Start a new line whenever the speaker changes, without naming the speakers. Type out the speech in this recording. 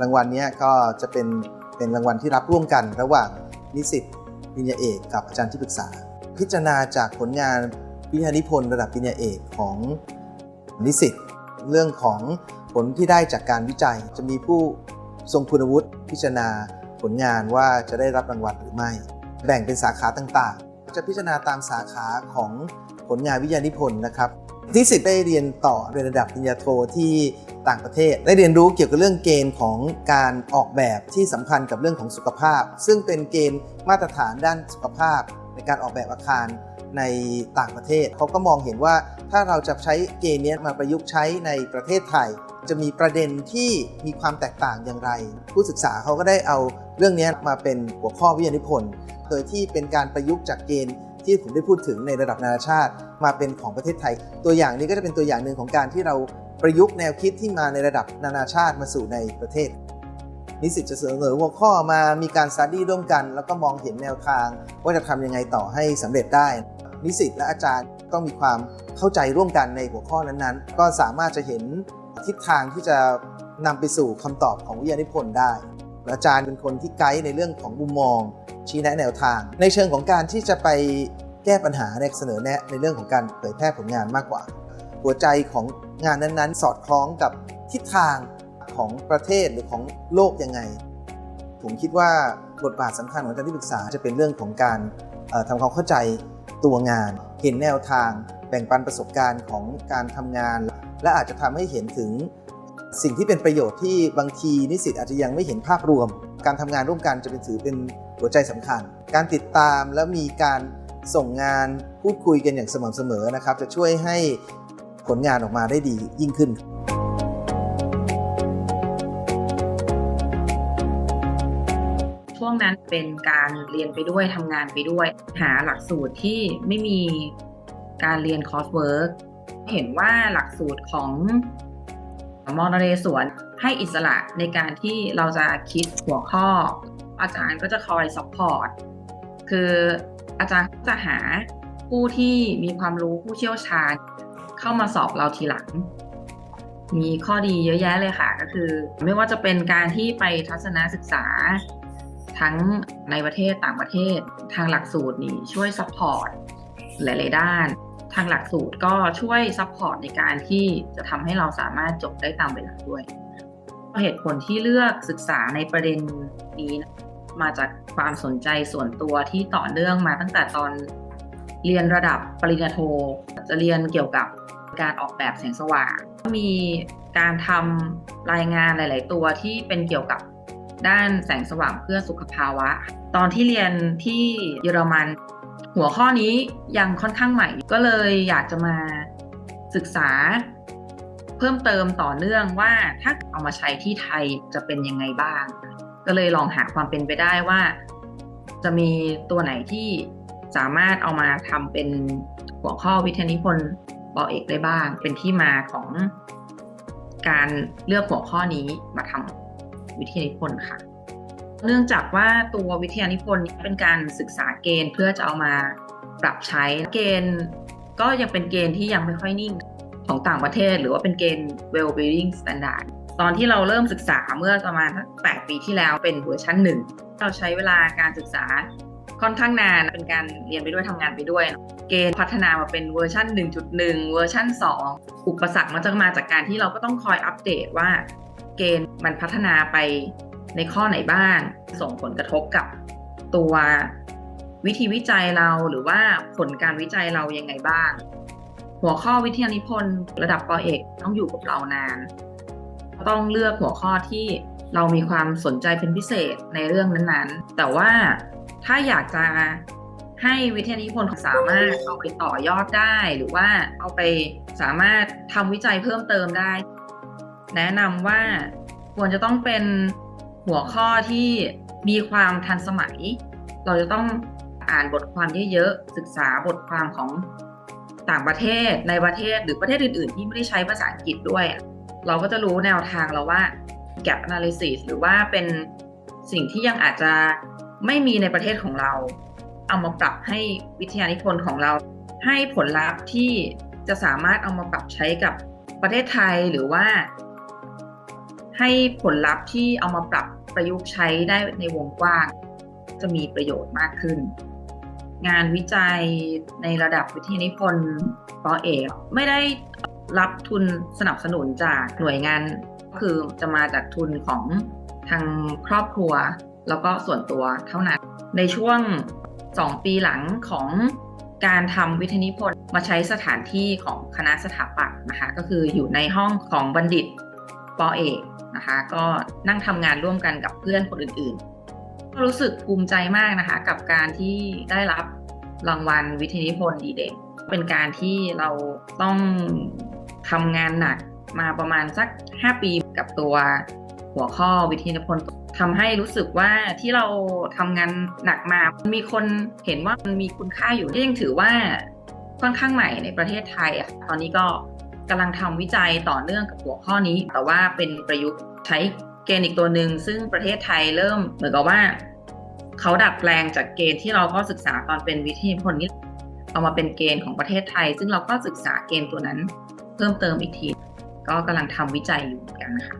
รางวัลนี้ก็จะเป็นเป็นรางวัลที่รับร่วมกัน ระหว่างนิสิตปริญญาเอกกับอาจารย์ที่ปรึกษา พิจารณาจากผลงานวิทยานิพนธ์ระดับปริญญาเอกของนิสิตเรื่องของผลที่ได้จากการวิจัย จะมีผู้ทรงคุณวุฒิพิจารณาผลงานว่าจะได้รับรางวัลหรือไม่ แบ่งเป็นสาขาต่างๆ จะพิจารณาตามสาขาของผลงานวิทยานิพนธ์นะครับ นิสิตได้เรียนต่อในระดับปริญญาโทที่ต่างประเทศ ได้เรียนรู้เกี่ยวกับเรื่องเกณฑ์ของการออกแบบที่สัมพันธ์กับเรื่องของสุขภาพ ซึ่งเป็นเกณฑ์มาตรฐานด้านสุขภาพ ในการออกแบบอาคารในต่างประเทศ เขาก็มองเห็นว่าถ้าเราจะใช้เกณฑ์นี้มาประยุกต์ใช้ในประเทศไทย จะมีประเด็นที่มีความแตกต่างอย่างไร ผู้ศึกษาเขาก็ได้เอาเรื่องนี้มาเป็นหัวข้อวิทยานิพนธ์โดยที่เป็นการประยุกต์จากเกณฑ์ ที่ผมได้พูดถึงในระดับนานาชาติ มาเป็นของประเทศไทย ตัวอย่างนี้ก็จะเป็นตัวอย่างหนึ่งของการที่เราประยุกต์แนวคิดที่มาในระดับนานาชาติมาสู่ในประเทศ นิสิตจะเสนอหัวข้อมามีการส t ดี้ร่วมกัน แล้วก็มองเห็นแนวทาง ว่าจะทำยังไงต่อให้สำเร็จได้ นิสิตและอาจารย์ต้องมีความเข้าใจร่วมกันในหัวข้อนั้นๆ ก็สามารถจะเห็นทิศทางที่จะนำไปสู่คำตอบของวิทยานิพนธ์ได้ อาจารย์เป็นคนที่ไกด์ในเรื่องของมุมมอง ชี้แนะแนวทาง ในเชิงของการที่จะไปแก้ปัญหาในเสนอแนะในเรื่องของการเผยแพร่ผลงานมากกว่า หัวใจของงานนั้นๆ สอดคล้องกับทิศทางของประเทศหรือของโลกยังไง ผมคิดว่าบทบาทสำคัญของอาจารย์ที่ปรึกษาจะเป็นเรื่องของการเอ่อทำความเข้าใจตัวงาน เห็นแนวทาง แบ่งปันประสบการณ์ของการทำงาน และอาจจะทำให้เห็นถึง สิ่งที่เป็นประโยชน์ที่บางทีนิสิตอาจจะยังไม่เห็นภาพรวม การทำงานร่วมกันจะเป็นถือเป็นหัวใจสำคัญ การติดตามและมีการส่งงานพูดคุยกันอย่างสม่ำเสมอนะครับ จะช่วยให้ผลงานออกมาได้ดียิ่งขึ้น
ช่วงนั้นเป็นการเรียนไปด้วยทำงานไปด้วย หาหลักสูตรที่ไม่มีการเรียนคอร์สเวิร์กเห็นว่าหลักสูตรของ มอนเรสวนให้อิสระในการที่เราจะคิดหัวข้อ อาจารย์ก็จะคอยซัพพอร์ตคืออาจารย์จะหาผู้ที่มีความรู้ผู้เชี่ยวชาญ เข้ามาสอบเราทีหลัง มีข้อดีเยอะแยะเลยค่ะ ก็คือ ไม่ว่าจะเป็นการที่ไปทัศนศึกษา ทั้งในประเทศต่างประเทศทางหลักสูตรนี่ช่วยซัพพอร์ตหลาย ๆ ด้าน ทางหลักสูตรก็ช่วยซัพพอร์ตในการที่จะทำให้เราสามารถจบได้ตามเวลาด้วย เหตุผลที่เลือกศึกษาในประเด็นนี้นะมาจากความสนใจส่วนตัวที่ต่อเนื่องมาตั้งแต่ตอนเรียนระดับปริญญาโท จะเรียนเกี่ยวกับการออกแบบแสงสว่าง มีการทำรายงานหลาย ๆ ตัวที่เป็นเกี่ยวกับด้านแสงสว่างเพื่อสุขภาวะ ตอนที่เรียนที่เยอรมัน หัวข้อนี้ยังค่อนข้างใหม่ก็เลยอยากจะมาศึกษาเพิ่มเติมต่อเนื่องว่าถ้าเอามาใช้ที่ไทยจะเป็นยังไงบ้าง ก็เลยลองหาความเป็นไปได้ว่า จะมีตัวไหนที่สามารถเอามาทำเป็นหัวข้อวิทยานิพนธ์ปอเอกได้บ้าง เป็นที่มาของการเลือกหัวข้อนี้มาทำวิทยานิพนธ์ค่ะ เนื่องจากว่าตัววิทยานิพนธ์เป็นการศึกษาเกณฑ์เพื่อจะเอามาปรับใช้เกณฑ์ ก็ยังเป็นเกณฑ์ที่ยังไม่ค่อยนิ่งของต่างประเทศ หรือว่าเป็นเกณฑ์ well being standard ตอนที่เราเริ่มศึกษาเมื่อประมาณแปดปีที่แล้วเป็นเวอร์ชันหนึ่งเราใช้เวลาการศึกษาค่อนข้างนานเป็นการเรียนไปด้วยทำงานไปด้วย เกณฑ์พัฒนามาเป็นเวอร์ชัน1.1 เวอร์ชัน2 อุปสรรคมันจะมาจากการที่เราก็ต้องคอยอัปเดตว่า เกณฑ์มันพัฒนาไป ในข้อไหนบ้าง ส่งผลกระทบกับตัววิธีวิจัยเราหรือว่าผลการวิจัยเรายังไงบ้าง หัวข้อวิทยานิพนธ์ระดับปอเอกต้องอยู่กับเรานาน ต้องเลือกหัวข้อที่เรามีความสนใจเป็นพิเศษในเรื่องนั้นๆ แต่ว่าถ้าอยากจะให้วิทยานิพนธ์สามารถเอาไปต่อยอดได้ หรือว่าเอาไปสามารถทำวิจัยเพิ่มเติมได้ แนะนำว่าควรจะต้องเป็น หัวข้อที่มีความทันสมัย เราจะต้องอ่านบทความเยอะๆศึกษาบทความของต่างประเทศในประเทศหรือประเทศอื่น ๆ ที่ไม่ได้ใช้ภาษาอังกฤษด้วย เราก็จะรู้แนวทางเราว่า gap analysis หรือว่าเป็นสิ่งที่ยังอาจจะไม่มีในประเทศของเรา เอามาปรับให้วิทยานิพนธ์ของเรา ให้ผลลัพธ์ที่จะสามารถเอามาปรับใช้กับประเทศไทยหรือว่า ให้ผลลัพธ์ที่เอามาปรับ ประยุกต์ใช้ได้ในวงกว้าง จะมีประโยชน์มากขึ้น งานวิจัยในระดับวิทยานิพนธ์ปอเอกไม่ได้รับทุนสนับสนุนจากหน่วยงานก็คือจะมาจากทุนของทางครอบครัว แล้วก็ส่วนตัวเท่านั้น ในช่วง 2 ปีหลังของการทำวิทยานิพนธ์มาใช้สถานที่ของคณะสถาปัตย์นะคะ ก็คืออยู่ในห้องของบัณฑิต ปอเอกนะคะก็นั่งทำงานร่วมกันกับเพื่อนคนอื่นๆ ก็รู้สึกภูมิใจมากนะคะ กับการที่ได้รับรางวัลวิทยนิพนธ์ดีเด่นเป็นการที่เราต้องทำงานหนักมาประมาณสัก 5 ปีกับตัวหัวข้อวิทยนิพนธ์ทำให้รู้สึกว่าที่เราทำงานหนักมามีคนเห็นว่ามันมีคุณค่าอยู่ยังถือว่าค่อนข้างใหม่ในประเทศไทยอะตอนนี้ก็ กำลังทำวิจัยต่อเนื่องกับหัวข้อนี้ แต่ว่าเป็นประยุกต์ใช้เกณฑ์อีกตัวหนึ่งซึ่งประเทศไทยเริ่มเหมือนกับว่า เขาดัดแปลงจากเกณฑ์ที่เราก็ศึกษาตอนเป็นวิทยาพลนี้เอามาเป็นเกณฑ์ของประเทศไทย ซึ่งเราก็ศึกษาเกณฑ์ตัวนั้น เพิ่มเติมอีกที ก็กำลังทำวิจัยอยู่เหมือนกันนะคะ